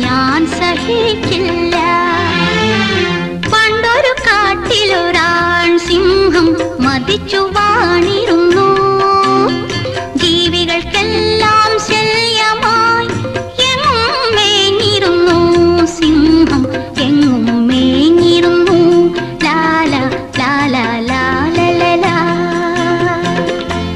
ഞാൻ സഹിക്കില്ല. പണ്ടൊരു കാട്ടിലൊരാൺ സിംഹം മതിച്ചു വാണിരുന്നു. ജീവികൾക്കെല്ലാം